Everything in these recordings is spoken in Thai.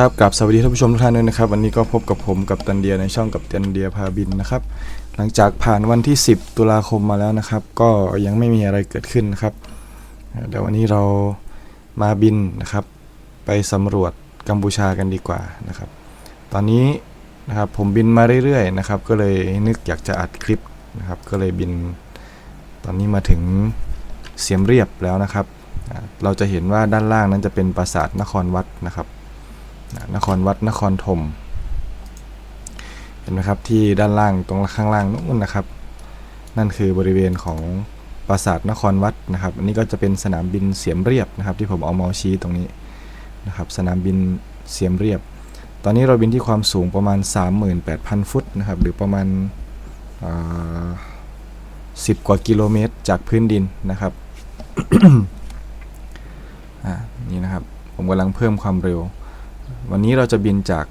ครับกับสวัสดีท่านผู้ชมทุกท่านด้วยนะครับ วันนี้ก็พบกับผมกับตันเดียในช่องกับตันเดียพาบินนะครับ หลังจากผ่านวันที่ 10 ตุลาคมมาแล้วนะครับ ก็ยังไม่มีอะไรเกิดขึ้นนะครับเดี๋ยววันนี้เรามาบินนะครับ ไปสำรวจกัมพูชากันดีกว่านะครับ ตอนนี้นะครับผมบินมาเรื่อยๆนะครับ ก็เลยนึกอยากจะอัดคลิปนะครับ ก็เลยบิน ตอนนี้มาถึงเสียมเรียบแล้วนะครับ เราจะเห็นว่าด้านล่างนั้นจะเป็นปราสาทนครวัดนะครับ นครวัดนครธมเห็นไหมครับที่ด้านล่างตรงข้างล่างนู้นนะครับ นั่นคือบริเวณของปราสาทนครวัดนะครับ อันนี้ก็จะเป็นสนามบินเสียมเรียบนะครับ ที่ผมเอาเมาส์ชี้ตรงนี้นะครับ สนามบินเสียมเรียบ ตอนนี้เราบินที่ความสูงประมาณ 38,000 ฟุตนะครับ หรือประมาณอ่า10กว่ากิโลเมตรจากพื้นดินนะครับนี่นะครับ ผมกำลังเพิ่มความเร็ว วันนี้เราจะบินจาก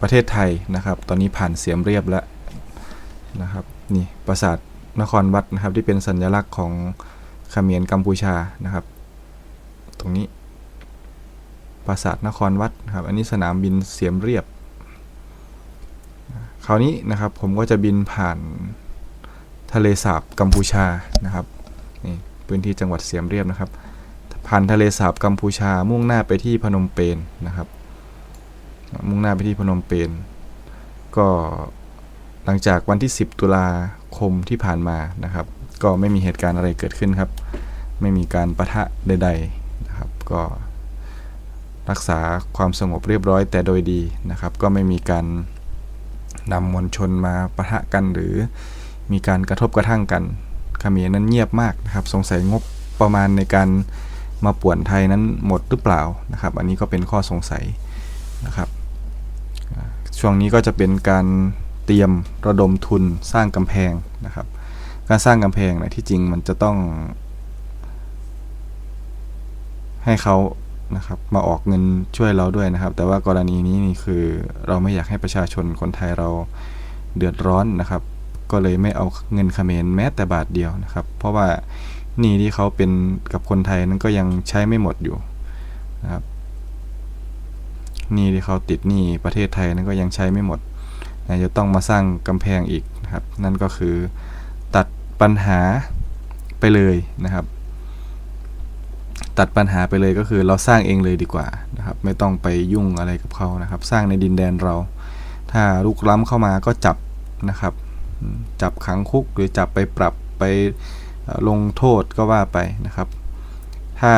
ประเทศไทยนะครับ ตอนนี้ผ่านเสียมเรียบแล้วนะครับนี่ปราสาทนครวัดนะครับ ที่เป็นสัญลักษณ์ของเขมรกัมพูชานะครับ ตรงนี้ปราสาทนครวัดนะครับ อันนี้สนามบินเสียมเรียบ คราวนี้นะครับผมก็จะบินผ่านทะเลสาบกัมพูชานะครับนี่พื้นที่จังหวัดเสียมเรียบนะครับ ผ่านทะเลสาบกัมพูชา มุ่งหน้าไปที่พนมเปญนะครับ มุ่งหน้าไปที่พนมเปญก็หลังจากวันที่ 10 ตุลาคมที่ผ่านมานะครับ ก็ไม่มีเหตุการณ์อะไรเกิดขึ้นครับ ไม่มีการประทะใดๆนะครับ ก็รักษาความสงบเรียบร้อยแต่โดยดีนะครับ ก็ไม่มีการนำมวลชนมาปะทะกันหรือมีการกระทบกระทั่งกันเขมรนั้นเงียบมากนะครับ สงสัยงบประมาณในการ มาป่วนไทยนั้นหมดหรือเปล่านะครับ อันนี้ก็เป็นข้อสงสัยนะครับ ช่วงนี้ก็จะเป็นการเตรียมระดมทุนสร้างกำแพงนะครับ การสร้างกำแพงนะที่จริงมันจะต้อง ให้เขานะครับมาออกเงินช่วยเราด้วยนะครับ แต่ว่ากรณีนี้นี่คือเราไม่อยากให้ประชาชนคนไทยเราเดือดร้อนนะครับ ก็เลยไม่เอาเงินเขมรแม้แต่บาทเดียวนะครับ เพราะว่า หนี้ที่เขาเป็นกับคนไทยนั้นก็ยังใช้ไม่หมดอยู่นะครับหนี้ที่เขาติดหนี้ประเทศไทยนั้นก็ยังใช้ไม่หมดนะจะต้องมาสร้างกำแพงอีกนะครับ นั่นก็คือตัดปัญหาไปเลยนะครับ ตัดปัญหาไปเลยก็คือเราสร้างเองเลยดีกว่านะครับ ไม่ต้องไปยุ่งอะไรกับเขานะครับ สร้างในดินแดนเรา ถ้าลุกล้ำเข้ามาก็จับนะครับ จับขังคุกหรือจับไปปรับไป ลงโทษก็ว่าไปนะครับ ถ้า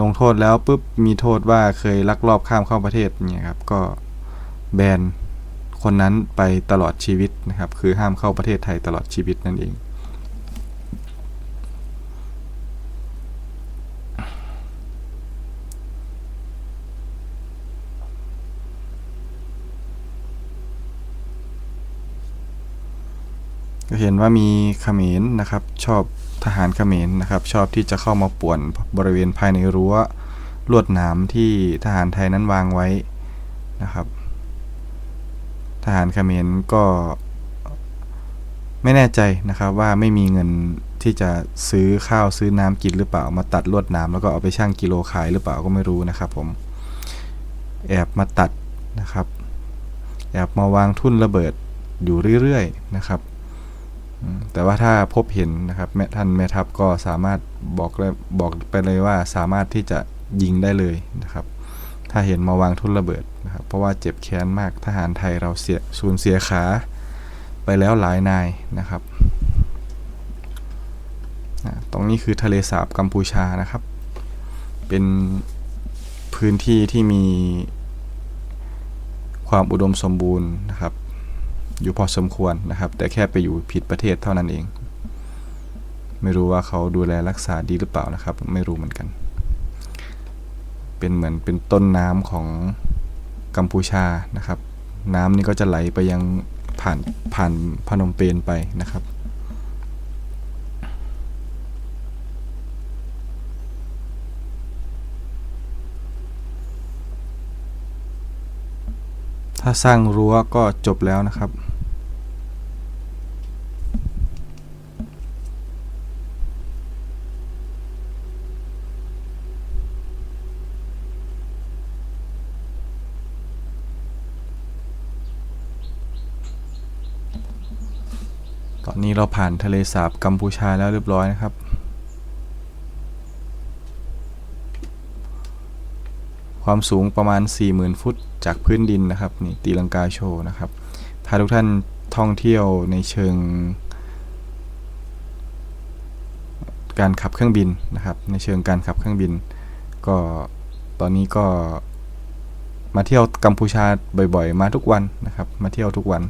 ลงโทษแล้วปุ๊บมีโทษว่าเคยลักลอบข้ามเข้าประเทศเนี่ยครับก็แบนคนนั้นไปตลอดชีวิตนะครับ คือห้ามเข้าประเทศไทยตลอดชีวิตนั่นเอง ก็เห็นว่ามีเขมรนะครับชอบทหารเขมรนะครับ ชอบที่จะเข้ามาป่วนบริเวณภายในรั้วลวดหนามที่ทหารไทยนั้นวางไว้นะครับ ทหารเขมรก็ไม่แน่ใจนะครับว่าไม่มีเงินที่จะซื้อข้าวซื้อน้ำกินหรือเปล่า มาตัดลวดหนามแล้วก็เอาไปชั่งกิโลขายหรือเปล่าก็ไม่รู้นะครับ ผมแอบมาตัดนะครับแอบมาวางทุ่นระเบิดอยู่เรื่อยๆนะครับ แต่ว่าถ้าพบเห็นนะครับแม่ท่านแม่ทัพก็สามารถบอกเลยบอกไปเลยว่าสามารถที่จะยิงได้เลยนะครับ ถ้าเห็นมาวางทุ่นระเบิดนะครับ เพราะว่าเจ็บแค้นมากทหารไทยเราเสียสูญเสียขาไปแล้วหลายนายนะครับตรงนี้คือทะเลสาบกัมพูชานะครับ เป็นพื้นที่ที่มีความอุดมสมบูรณ์นะครับ อยู่พอสมควรนะครับ แต่แค่ไปอยู่ผิดประเทศเท่านั้นเอง ไม่รู้ว่าเขาดูแลรักษาดีหรือเปล่านะครับ ไม่รู้เหมือนกัน เป็นเหมือนเป็นต้นน้ำของกัมพูชานะครับ น้ำนี่ก็จะไหลไปยังผ่านผ่านพนมเปญไปนะครับถ้าสร้างรั้วก็จบแล้วนะครับ เราผ่านทะเลสาบกัมพูชาแล้วเรียบร้อยนะครับ ความสูงประมาณ 40,000 ฟุตจากพื้นดินนะครับนี่ตีลังกาโชว์นะครับพาทุกท่านท่องเที่ยวในเชิง การขับเครื่องบินนะครับ ในเชิงการขับเครื่องบิน ก็ตอนนี้ก็มาเที่ยวกัมพูชาบ่อยๆ มาทุกวันนะครับ มาเที่ยวทุกวัน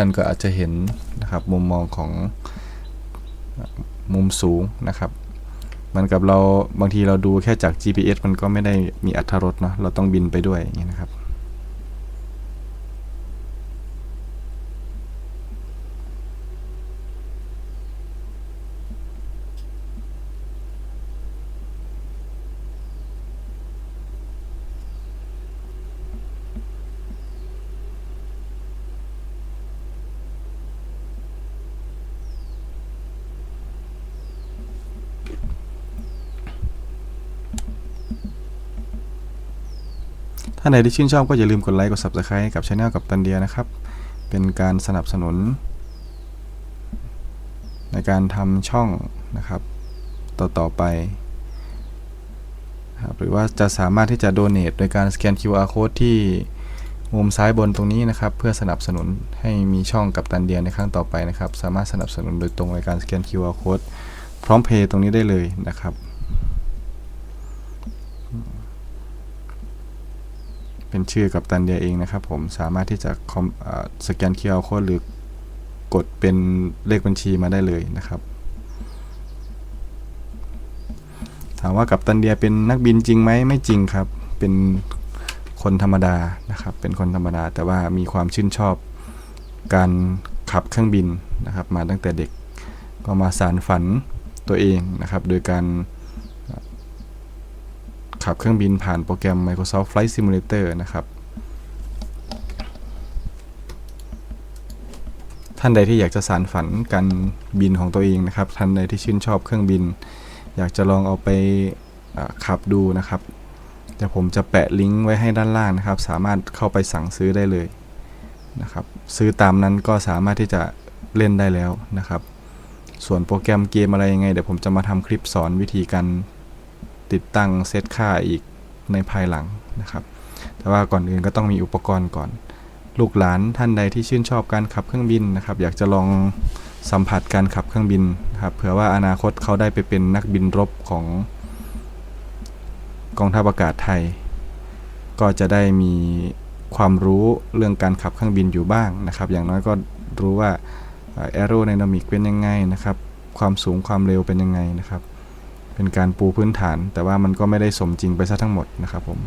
ท่านก็อาจจะเห็นนะครับมุมมองของมุมสูงนะครับมันกับเราบางทีเราดูแค่จาก GPS มันก็ไม่ได้มีอัตรถรสเนาะเราต้องบินไปด้วยอย่างนี้นะครับ ถ้าไหนที่ชื่นชอบก็อย่าลืมกดไลค์กด Subscribe ให้กับช anel กับตันเดียนะครับ เป็นการสนับสนุน ในการทำช่องนะครับ ต่อๆไปหรือว่าจะสามารถที่จะ donate โดยการสแกน QR code ที่มุมซ้ายบนตรงนี้นะครับ เพื่อสนับสนุนให้มีช่องกับตันเดียในครั้งต่อไปนะครับ สามารถสนับสนุนโดยตรงในการสแกน QR code พร้อมเพย์ตรงนี้ได้เลยนะครับ เป็นชื่อกับตันเดียเองนะครับผมสามารถที่จะคอมสแกน QR code หรือกดเป็นเลขบัญชีมาได้เลยนะครับถามว่ากับตันเดียเป็นนักบินจริงไหมไม่จริงครับ เป็นคนธรรมดานะครับ เป็นคนธรรมดา แต่ว่ามีความชื่นชอบการขับเครื่องบินนะครับ มาตั้งแต่เด็กก็มาสารฝันตัวเองนะครับ โดยการ ขับเครื่องบินผ่านโปรแกรม Microsoft Flight Simulator นะครับ ท่านใดที่อยากจะสานฝันการบินของตัวเองนะครับ ท่านใดที่ชื่นชอบเครื่องบิน อยากจะลองเอาไปขับดูนะครับเดี๋ยวผมจะแปะลิงก์ไว้ให้ด้านล่างนะครับ สามารถเข้าไปสั่งซื้อได้เลยนะครับ ซื้อตามนั้นก็สามารถที่จะเล่นได้แล้วนะครับ ส่วนโปรแกรมเกมอะไรยังไง เดี๋ยวผมจะมาทำคลิปสอนวิธีการ ติดตั้งเซตค่าอีกในภายหลังนะครับ แต่ว่าก่อนอื่นก็ต้องมีอุปกรณ์ก่อน ลูกหลานท่านใดที่ชื่นชอบการขับเครื่องบินนะครับ อยากจะลองสัมผัสการขับเครื่องบินนะครับเผื่อว่าอนาคตเขาได้ไปเป็นนักบินรบของกองทัพอากาศไทย ก็จะได้มีความรู้เรื่องการขับเครื่องบินอยู่บ้างนะครับ อย่างน้อยก็รู้ว่าแอโรไดนามิกเป็นยังไงนะครับ ความสูงความเร็วเป็นยังไงนะครับ เป็นการปูพื้นฐาน แต่ว่ามันก็ไม่ได้สมจริงไปซะทั้งหมดนะครับผม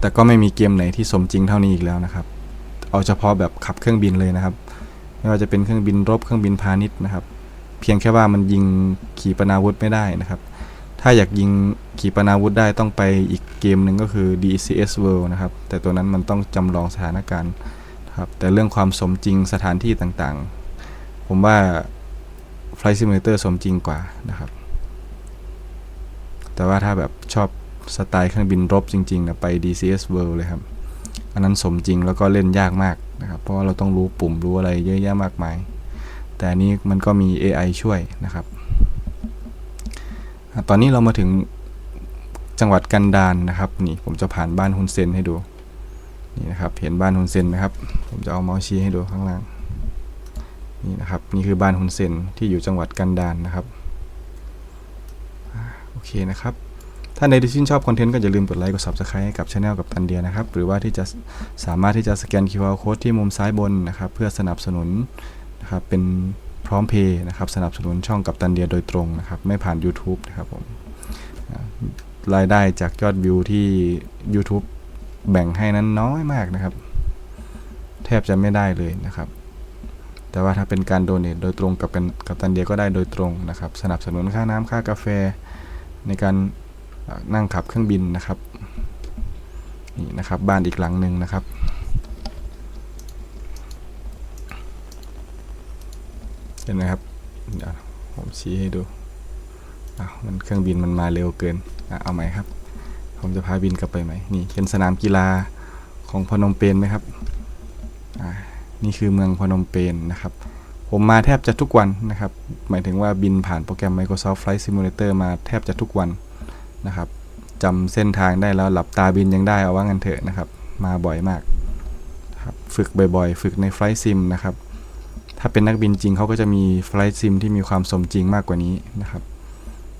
แต่ก็ไม่มีเกมไหนที่สมจริงเท่านี้อีกแล้วนะครับ เอาเฉพาะแบบขับเครื่องบินเลยนะครับ ไม่ว่าจะเป็นเครื่องบินรบเครื่องบินพาณิชย์นะครับ เพียงแค่ว่ามันยิงขีปนาวุธไม่ได้นะครับ ถ้าอยากยิงขีปนาวุธได้ต้องไปอีกเกมหนึ่งก็คือ DCS World นะครับ แต่ตัวนั้นมันต้องจำลองสถานการณ์ครับแต่เรื่องความสมจริงสถานที่ต่างๆ ผมว่า Flight Simulator สมจริงกว่านะครับ แต่ว่าถ้าแบบชอบสไตล์เครื่องบินรบจริงๆนะไป DCS World เลยครับ อันนั้นสมจริงแล้วก็เล่นยากมากนะครับ เพราะว่าเราต้องรู้ปุ่มรู้อะไรเยอะแยะมากมาย แต่อันนี้มันก็มี AI ช่วยนะครับ ตอนนี้เรามาถึงจังหวัดกันดารนนะครับนี่ผมจะผ่านบ้านฮุนเซนให้ดูนี่นะครับเห็นบ้านฮุนเซนไหมครับ ผมจะเอาเมาส์ชี้ให้ดูข้างล่าง นี่นะครับนี่คือบ้านฮุนเซนที่อยู่จังหวัดกันดานนะครับอโอเคนะครับ ถ้าในที่ชื่นชอบคอนเทนต์ก็อย่าลืมกดไลค์กด Subscribe ให้กับช anel กับตันเดียนะครับ หรือว่าที่จะสามารถที่จะสแกน QR Code ที่มุมซ้ายบนนะครับ เพื่อสนับสนุนนะครับเป็นพร้อมเพย์นะครับสนับสนุนช่องกับตันเดียโดยตรงนะครับ ไม่ผ่าน YouTube นะครับผมรายได้จากยอดวิวที่ YouTube แบ่งให้นั้นน้อยมากนะครับ แทบจะไม่ได้เลยนะครับ แต่ว่าถ้าเป็นการโดเนทโดยตรงกับกันกับตันเดียก็ได้โดยตรงนะครับ สนับสนุนค่าน้ำค่ากาแฟ ในการนั่งขับเครื่องบินนะครับนี่นะครับบ้านอีกหลังหนึ่งนะครับเห็นไหมครับเดี๋ยวผมชี้ให้ดูอ้าวมันเครื่องบินมันมาเร็วเกินอเอาใหม่ครับ ผมจะพาบินกลับไปไหมนี่เห็นสนามกีฬาของพนมเปญไหมครับอ่า นี่คือเมืองพนมเปญนะครับ ผมมาแทบจะทุกวันนะครับ หมายถึงว่าบินผ่านโปรแกรม Microsoft Flight Simulator มาแทบจะทุกวันนะครับจำเส้นทางได้แล้วหลับตาบินยังได้เอาว่างันเถอะนะครับ มาบ่อยมากครับฝึกบ่อยๆ ฝึกใน Flight Sim นะครับ ถ้าเป็นนักบินจริงเขาก็จะมี Flight Sim ที่มีความสมจริงมากกว่านี้นะครับ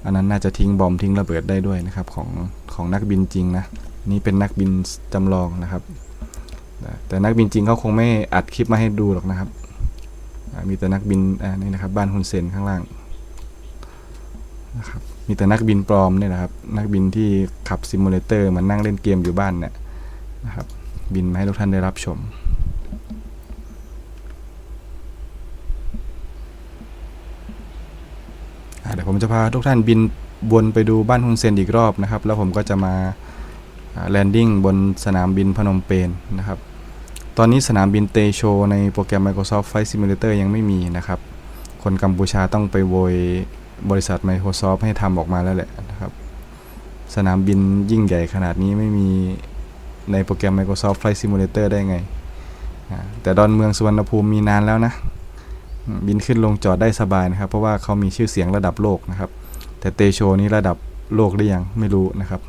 อันนั้นน่าจะทิ้งบอมทิ้งระเบิดได้ด้วยนะครับของของนักบินจริงนะนี่เป็นนักบินจำลองนะครับ แต่นักบินจริงเขาคงไม่อัดคลิปมาให้ดูหรอกนะครับ มีแต่นักบินอ่านี่นะครับบ้านฮุนเซนข้างล่างนะครับมีแต่นักบินปลอมเนี่ยนะครับ นักบินที่ขับซิมูเลเตอร์มันนั่งเล่นเกมอยู่บ้านเนี่ยนะครับ บินมาให้ทุกท่านได้รับชมเดี๋ยวผมจะพาทุกท่านบินวนไปดูบ้านฮุนเซนอีกรอบนะครับ แล้วผมก็จะมาแลนดิ้งบนสนามบินพนมเปญนะครับ ตอนนี้สนามบินเตโชในโปรแกรม Microsoft Flight Simulator ยังไม่มีนะครับ คนกัมพูชาต้องไปโวยบริษัท Microsoft ให้ทำออกมาแล้วแหละนะครับ สนามบินยิ่งใหญ่ขนาดนี้ไม่มีในโปรแกรม Microsoft Flight Simulator ได้ไง แต่ดอนเมืองสุวรรณภูมิมีนานแล้วนะ บินขึ้นลงจอดได้สบายนะครับ เพราะว่าเขามีชื่อเสียงระดับโลกนะครับ แต่เตโชนี้ระดับโลกหรือยังไม่รู้นะครับ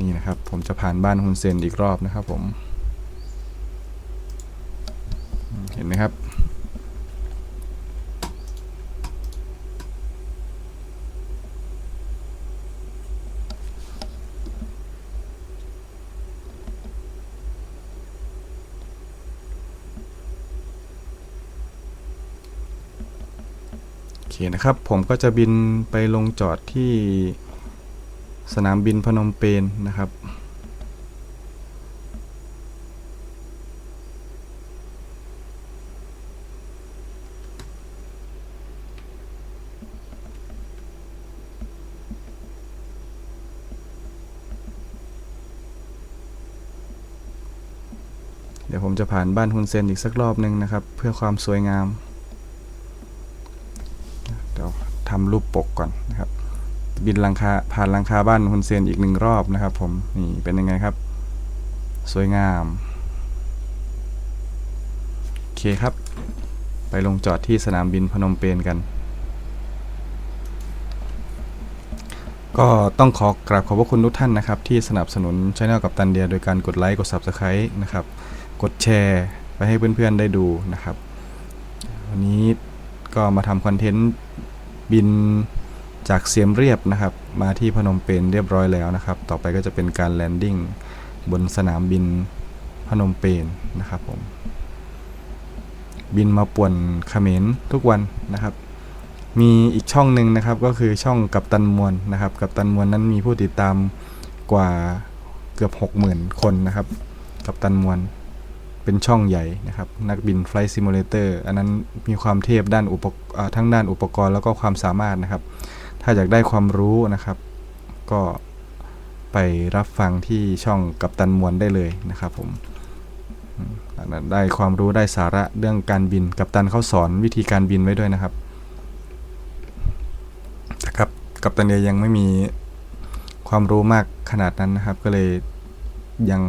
นี่นะครับผมจะผ่านบ้านฮุนเซนอีกรอบนะครับผม เห็นไหมครับ โอเคนะครับ ผมก็จะบินไปลงจอดที่สนามบินพนมเปญนะครับ เดี๋ยวผมจะผ่านบ้านฮุนเซนอีกสักรอบหนึ่งนะครับ เพื่อความสวยงาม เดี๋ยวทำรูปปกก่อนนะครับ บินลังคาผ่านลังคาบ้านฮุนเซนอีกหนึ่งรอบนะครับ ผมนี่เป็นยังไงครับ สวยงามโอเคครับ ไปลงจอดที่สนามบินพนมเปญกันก็ต้องขอกราบขอบพระคุณทุกท่านนะครับ ที่สนับสนุนช่องกับตันเดีย โดยการกดไลค์กด Subscribe นะครับ กดแชร์ไปให้เพื่อนๆได้ดูนะครับ วันนี้ก็มาทำคอนเทนต์บินจากเสียมเรียบนะครับ มาที่พนมเปญเรียบร้อยแล้วนะครับ ต่อไปก็จะเป็นการแลนดิ้งบนสนามบินพนมเปญนะครับผมบินมาป่วนเขมรทุกวันนะครับ มีอีกช่องหนึ่งนะครับก็คือช่องกับตันมวลนะครับ กับตันมวลนั้นมีผู้ติดตามกว่าเกือบ 60,000 คนนะครับ กับตันมวล เป็นช่องใหญ่นะครับ นักบิน Flight Simulator อันนั้นมีความเทพด้านอุปอทั้งด้านอุปกรณ์แล้วก็ความสามารถนะครับ ถ้าอยากได้ความรู้นะครับ ก็ไปรับฟังที่ช่องกับตันมวลได้เลยนะครับผมอันนั้นได้ความรู้ได้สาระเรื่องการบินกับตันเขาสอนวิธีการบินไว้ด้วยนะครับนะครับกับตันเดียยังไม่มีความรู้มากขนาดนั้นนะครับ ก็เลยยัง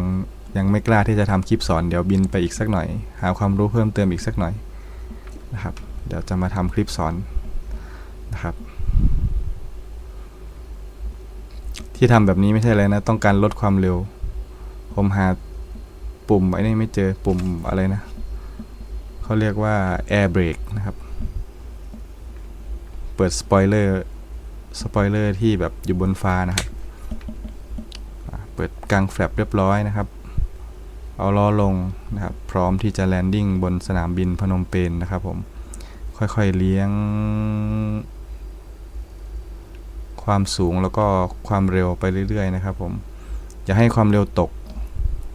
ยังไม่กล้าที่จะทำคลิปสอนเดี๋ยวบินไปอีกสักหน่อย หาความรู้เพิ่มเติมอีกสักหน่อยนะครับ เดี๋ยวจะมาทำคลิปสอนนะครับ ที่ทำแบบนี้ไม่ใช่อะไรนะ ต้องการลดความเร็ว ผมหาปุ่มไอ้นี่ไม่เจอปุ่มอะไรนะเขาเรียกว่า air brake นะครับ เปิดสปอยเลอร์สปอยเลอร์ที่แบบอยู่บนฟ้านะครับ เปิดกลางแฟลปเรียบร้อยนะครับ เอาล้อลงนะครับ พร้อมที่จะแลนดิ้งบนสนามบินพนมเปญนะครับผม ค่อยๆเลี้ยง ความสูงแล้วก็ความเร็วไปเรื่อยๆนะครับผม อย่าให้ความเร็วตก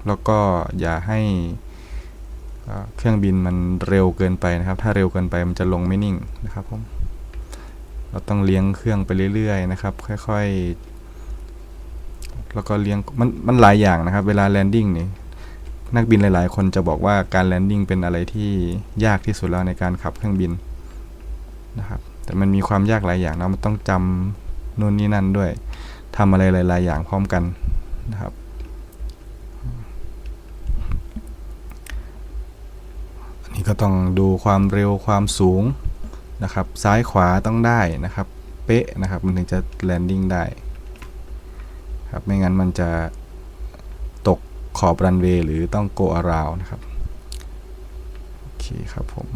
แล้วก็อย่าให้เอ่อเครื่องบินมันเร็วเกินไปนะครับ ถ้าเร็วเกินไปมันจะลงไม่นิ่งนะครับผม เราต้องเลี้ยงเครื่องไปเรื่อยๆนะครับ ค่อยๆ แล้วก็เลี้ยงมันมันหลายอย่างนะครับ เวลาแลนดิ้งนี่ นักบินหลายๆ คนจะบอกว่าการแลนดิ้งเป็นอะไรที่ยากที่สุดแล้วในการขับเครื่องบินนะครับ แต่มันมีความยากหลายอย่างนะมันต้องจำนู่นนี่นั่นด้วยทำอะไรหลาย ๆ อย่างพร้อมกันนะครับนี่ก็ต้องดูความเร็วความสูงนะครับ ซ้ายขวาต้องได้นะครับ เป๊ะนะครับ มันถึงจะแลนดิ้งได้ ครับ ไม่งั้นมันจะ ขอบรันเวย์หรือต้อง go around นะครับ โอเคครับผม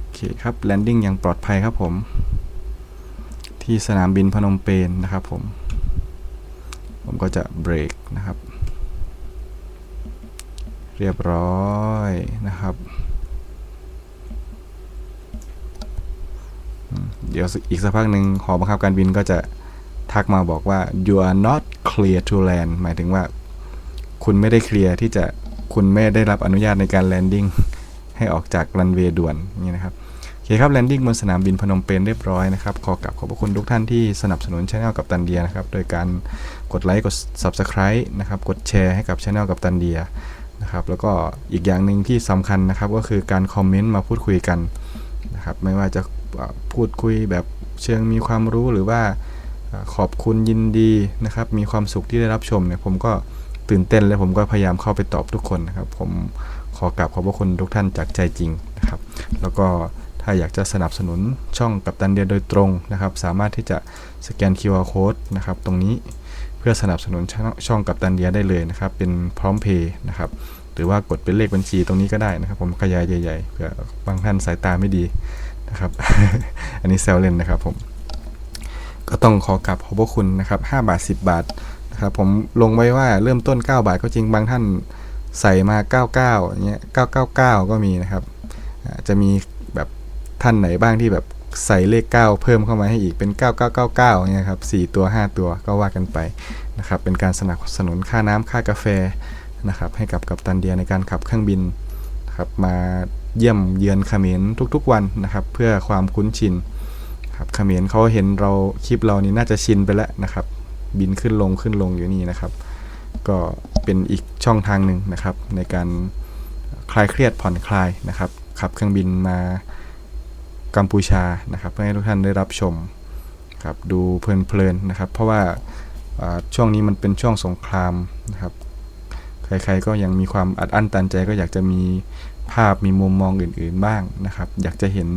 โอเคครับแลนดิ้งอย่างปลอดภัยครับผม ที่สนามบินพนมเปญนะครับผม ผมก็จะเบรกนะครับ เรียบร้อยนะครับเดี๋ยวอีกสักพักหนึ่งหอบังคับการบินก็จะทักมาบอกว่า you are not clear to land หมายถึงว่า คุณไม่ได้เคลียร์ที่จะคุณไม่ได้รับอนุญาตในการแลนดิ้งให้ออกจากรันเวย์ด่วนนี่นะครับโอเคครับแลนดิ้งบนสนามบินพนมเปญเรียบร้อยนะครับ ขอกลับขอบพระคุณทุกท่านที่สนับสนุนช anel กับตันเดียนะครับ โดยการกดไลค์กด Subscribe นะครับ กดแชร์ให้กับช anel กับตันเดียนะครับแล้วก็อีกอย่างหนึ่งที่สำคัญนะครับก็คือการคอมเมนต์มาพูดคุยกันนะครับไม่ว่าจะพูดคุยแบบเชิงมีความรู้หรือว่า ขอบคุณยินดีนะครับ มีความสุขที่ได้รับชมเนี่ยผมก็ตื่นเต้นและผมก็พยายามเข้าไปตอบทุกคนนะครับ ผมขอกราบขอบพระคุณทุกท่านจากใจจริงนะครับ แล้วก็ถ้าอยากจะสนับสนุนช่องกับตันเดียโดยตรงนะครับ สามารถที่จะสแกน QR code นะครับตรงนี้เพื่อสนับสนุนช่องช่องกับตันเดียได้เลยนะครับ เป็นพร้อมเพย์นะครับหรือว่ากดเป็นเลขบัญชีตรงนี้ก็ได้นะครับ ผมขยายใหญ่ๆเผื่อบางท่านสายตาไม่ดีนะครับ อันนี้แซวเล่นนะครับผม ก็ต้องขอกราบขอบพระคุณนะครับ5บาท 10 บาทนะครับผมลงไว้ว่าเริ่มต้น 9 บาทก็จริงบางท่านใส่มา 99อย่างเงี้ย999 ก็มีนะครับ จะมีแบบท่านไหนบ้างที่แบบใส่เลข 9 เพิ่มเข้ามาให้อีกเป็น 9999เงี้ยครับ4ตัว 5 ตัวก็ว่ากันไปนะครับเป็นการสนับสนุนค่าน้ำค่ากาแฟนะครับให้กับกัปตันเดียในการขับเครื่องบินนะครับมาเยี่ยมเยือนเขมรทุกๆวันนะครับ เพื่อความคุ้นชิน ครับเขมรเขาเห็นเราคลิปเรานี่น่าจะชินไปแล้วนะครับ บินขึ้นลงขึ้นลงอยู่นี่นะครับ ก็เป็นอีกช่องทางหนึ่งนะครับ ในการคลายเครียดผ่อนคลายนะครับขับเครื่องบินมากัมพูชานะครับ เพื่อให้ทุกท่านได้รับชมครับดูเพลินๆนะครับ เพราะว่าช่วงนี้มันเป็นช่วงสงครามนะครับ ใครๆก็ยังมีความอัดอั้นตันใจก็อยากจะมีภาพมีมุมมองอื่นๆบ้างนะครับ อยากจะเห็น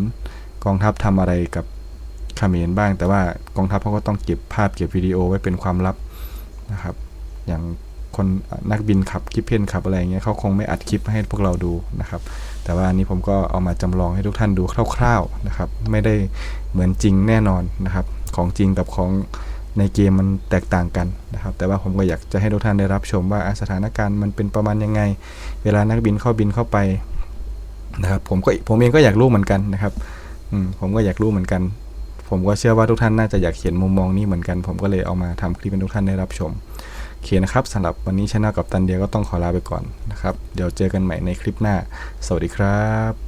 กองทัพทำอะไรกับ ขมรบ้าง แต่ว่ากองทัพเขาก็ต้องเก็บภาพเก็บวิดีโอไว้เป็นความลับนะครับ อย่างคนนักบินขับคลิปเพนขับอะไรเงี้ยเขาคงไม่อัดคลิปให้พวกเราดูนะครับ แต่ว่าอันนี้ผมก็เอามาจำลองให้ทุกท่านดูคร่าวๆนะครับ ไม่ได้เหมือนจริงแน่นอนนะครับ ของจริงกับของในเกมมันแตกต่างกันนะครับ แต่ว่าผมก็อยากจะให้ทุกท่านได้รับชมว่าสถานการณ์มันเป็นประมาณยังไง เวลานักบินเข้าบินเข้าไปนะครับ ผมก็ผมเองก็อยากรู้เหมือนกันนะครับ อืมผมก็อยากรู้เหมือนกัน ผมก็เชื่อว่าทุกท่านน่าจะอยากเห็นมุมมองนี้เหมือนกัน ผมก็เลยเอามาทำคลิปให้ทุกท่านได้รับชมโอเคนะครับสำหรับวันนี้ช anel กับตันเดียก็ต้องขอลาไปก่อนนะครับ เดี๋ยวเจอกันใหม่ในคลิปหน้า สวัสดีครับ